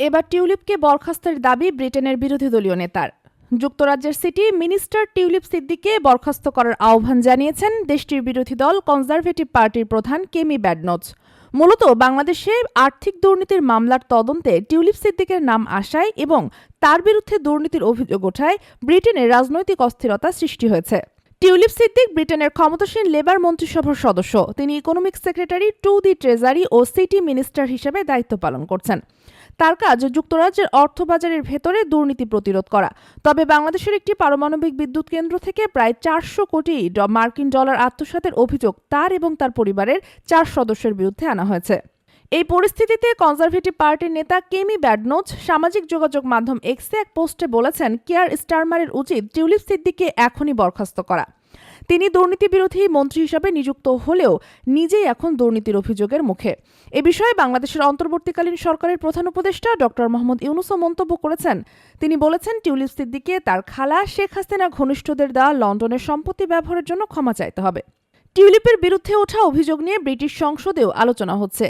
এবার টিউলিপকে বরখাস্তের দাবি ব্রিটেনের বিরোধী দলীয় নেতার। যুক্তরাজ্যের সিটি মিনিস্টার টিউলিপ সিদ্দিককে বরখাস্ত করার আহ্বান জানিয়েছেন দেশটির বিরোধী দল কনজারভেটিভ পার্টির প্রধান কেমি ব্যাডনোচ মূলত বাংলাদেশে আর্থিক দুর্নীতির মামলার তদন্তে টিউলিপ সিদ্দিকের নাম আসায় এবং তার বিরুদ্ধে দুর্নীতির অভিযোগ ওঠায় ব্রিটেনে রাজনৈতিক অস্থিরতা সৃষ্টি হয়েছে। টিউলিপ সিদ্দিক ব্রিটেনের ক্ষমতাসীন লেবার মন্ত্রিসভার সদস্য। তিনি economic secretary to the treasury O city minister হিসেবে দায়িত্ব পালন করছেন। তার কাজ যুক্তরাজ্যের অর্থবাজারের ভেতরে দুর্নীতি প্রতিরোধ করা। তবে বাংলাদেশের একটি পারমাণবিক বিদ্যুৎ কেন্দ্র থেকে প্রায় চারশো কোটি মার্কিন ডলার আত্মসাতের অভিযোগ তার এবং তার পরিবারের চার সদস্যের বিরুদ্ধে আনা হয়েছে। এই পরিস্থিতিতে কনজারভেটিভ পার্টির নেতা কেমি ব্যাডনোচ সামাজিক যোগাযোগ মাধ্যম এক্সে এক পোস্টে বলেছেন, কেয়ার স্টারমারের উচিত টিউলিপ সিদ্দিককে এখনই বরখাস্ত করা। তিনি দুর্নীতি বিরোধী মন্ত্রী হিসাবে নিযুক্ত হলেও নিজেই এখন দুর্নীতির অভিযোগের মুখে। এ বিষয়ে বাংলাদেশের অন্তর্বর্তীকালীন সরকারের প্রধান উপদেষ্টা ডক্টর মোহাম্মদ ইউনুসও মন্তব্য করেছেন। তিনি বলেছেন, টিউলিপ সিদ্দিককে তার খালা শেখ হাসিনা ঘনিষ্ঠদের দেওয়া লন্ডনের সম্পত্তি ব্যবহারের জন্য ক্ষমা চাইতে হবে। টিউলিপের বিরুদ্ধে ওঠা অভিযোগ নিয়ে ব্রিটিশ সংসদেও আলোচনা হচ্ছে।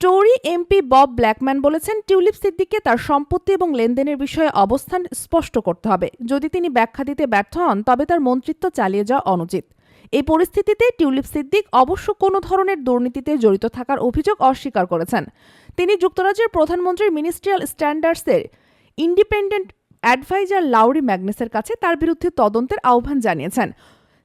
টরি এমপি বব ব্ল্যাকম্যান বলেছেন, টিউলিপ সিদ্দিককে তার সম্পত্তি এবং লেনদেনের বিষয়ে অবস্থান স্পষ্ট করতে হবে। যদি তিনি ব্যাখ্যা দিতে ব্যর্থ হন, তবে তার মন্ত্রিত্ব চালিয়ে যাওয়া অনুচিত। এই পরিস্থিতিতে টিউলিপ সিদ্দিক অবশ্য কোনো ধরনের দুর্নীতিতে জড়িত থাকার অভিযোগ অস্বীকার করেছেন। তিনি যুক্তরাজ্যের প্রধানমন্ত্রীর মিনিস্ট্রিয়াল স্ট্যান্ডার্ডসের ইন্ডিপেন্ডেন্ট অ্যাডভাইজার লাউরি ম্যাগনেসের কাছে তার বিরুদ্ধে তদন্তের আহ্বান জানিয়েছেন।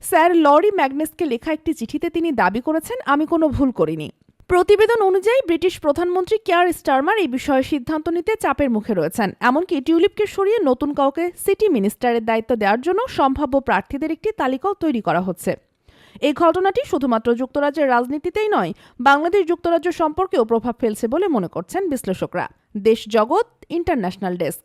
স্যার লরি ম্যাগনেসকে লেখা একটি চিঠিতে তিনি দাবি করেছেন, আমি কোনো ভুল করিনি। প্রতিবেদন অনুযায়ী ব্রিটিশ প্রধানমন্ত্রী কেয়ার স্টারমার এই বিষয়ে সিদ্ধান্ত নিতে চাপের মুখে রয়েছেন। এমনকি টিউলিপকে সরিয়ে নতুন কাউকে সিটি মিনিস্টারের দায়িত্ব দেওয়ার জন্য সম্ভাব্য প্রার্থীদের একটি তালিকাও তৈরি করা হচ্ছে। এই ঘটনাটি শুধুমাত্র যুক্তরাজ্যের রাজনীতিতেই নয়, বাংলাদেশ যুক্তরাজ্য সম্পর্কেও প্রভাব ফেলছে বলে মনে করছেন বিশ্লেষকরা। দেশ জগৎ, ইন্টারন্যাশনাল ডেস্ক।